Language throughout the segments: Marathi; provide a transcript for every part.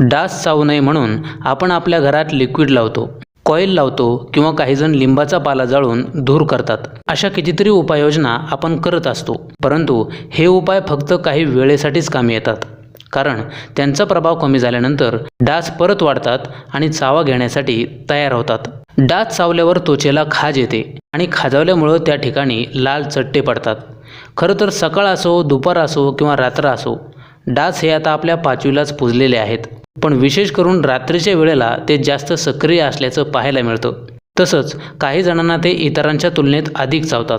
डास चावू नये म्हणून आपण आपल्या घरात लिक्विड लावतो. कॉईल लावतो किंवा काहीजण लिंबाचा पाला जाळून धूर करतात. अशा कितीतरी उपाययोजना आपण करत असतो. परंतु हे उपाय फक्त काही वेळेसाठीच कामी येतात. कारण त्यांचा प्रभाव कमी झाल्यानंतर डास परत वाढतात आणि चावा घेण्यासाठी तयार होतात. डास चावल्यावर त्वचेला खाज येते आणि खाजवल्यामुळं त्या ठिकाणी लाल चट्टे पडतात. खरं तर सकाळ असो दुपार असो किंवा रात्र असो डास हे आता आपल्या पाचवीलाच पुजलेले आहेत. पण विशेष करून रात्रीच्या वेळेला ते जास्त सक्रिय असल्याचं पाहायला मिळतं. तसंच काही जणांना ते इतरांच्या तुलनेत अधिक चावतात.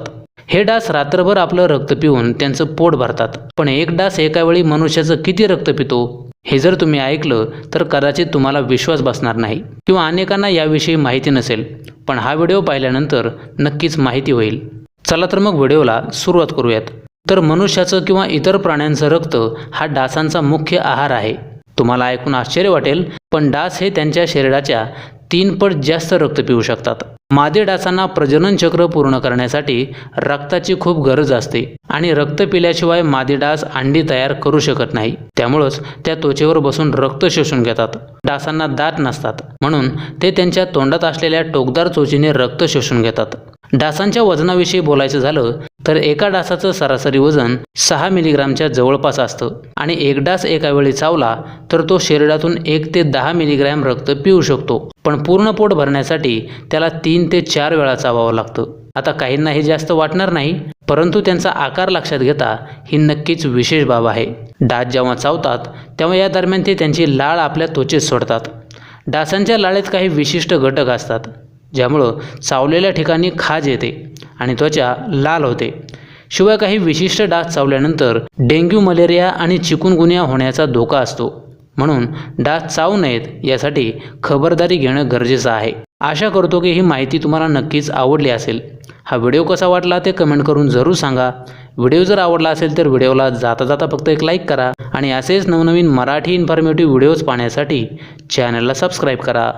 हे डास रात्रभर आपलं रक्त पिऊन त्यांचं पोट भरतात. पण एक डास एका वेळी मनुष्याचं किती रक्त पितो हे जर तुम्ही ऐकलं तर कदाचित तुम्हाला विश्वास बसणार नाही किंवा अनेकांना याविषयी माहिती नसेल. पण हा व्हिडिओ पाहिल्यानंतर नक्कीच माहिती होईल. चला तर मग व्हिडिओला सुरुवात करूयात. तर मनुष्याचं किंवा इतर प्राण्यांचं रक्त हा डासांचा मुख्य आहार आहे. तुम्हाला ऐकून आश्चर्य वाटेल पण डास हे त्यांच्या शरीराच्या तीन पट जास्त रक्त पिऊ शकतात. मादी डासांना प्रजनन चक्र पूर्ण करण्यासाठी रक्ताची खूप गरज असते आणि रक्त पिल्याशिवाय मादी डास अंडी तयार करू शकत नाही. त्यामुळंच त्या त्वचेवर बसून रक्त शोषून घेतात. डासांना दात नसतात. म्हणून ते त्यांच्या तोंडात असलेल्या टोकदार चोचीने रक्त शोषून घेतात. डासांच्या वजनाविषयी बोलायचं झालं तर एका डासाचं सरासरी वजन सहा मिलीग्रामच्या जवळपास असतं. आणि एक डास एका वेळी चावला तर तो शरीरातून एक ते दहा मिलीग्रॅम रक्त पिऊ शकतो. पण पूर्ण पोट भरण्यासाठी त्याला तीन ते चार वेळा चावावं लागतं. आता काहींना हे जास्त वाटणार नाही परंतु त्यांचा आकार लक्षात घेता ही नक्कीच विशेष बाब आहे. डास जेव्हा चावतात तेव्हा या दरम्यान ते त्यांची लाळ आपल्या त्वचेत सोडतात. डासांच्या लाळेत काही विशिष्ट घटक असतात. ज्यामुळं चावलेल्या ठिकाणी खाज येते आणि त्वचा लाल होते. शिवाय काही विशिष्ट डास चावल्यानंतर डेंग्यू मलेरिया आणि चिकुनगुन्या होण्याचा धोका असतो. म्हणून डास चावू नयेत यासाठी खबरदारी घेणं गरजेचं आहे. आशा करतो की ही माहिती तुम्हाला नक्कीच आवडली असेल. हा व्हिडिओ कसा वाटला ते कमेंट करून जरूर सांगा. व्हिडिओ जर आवडला असेल तर व्हिडिओला जाता जाता फक्त एक लाईक करा आणि असेच नवनवीन मराठी इन्फॉर्मेटिव्ह व्हिडिओज पाहण्यासाठी चॅनलला सबस्क्राईब करा.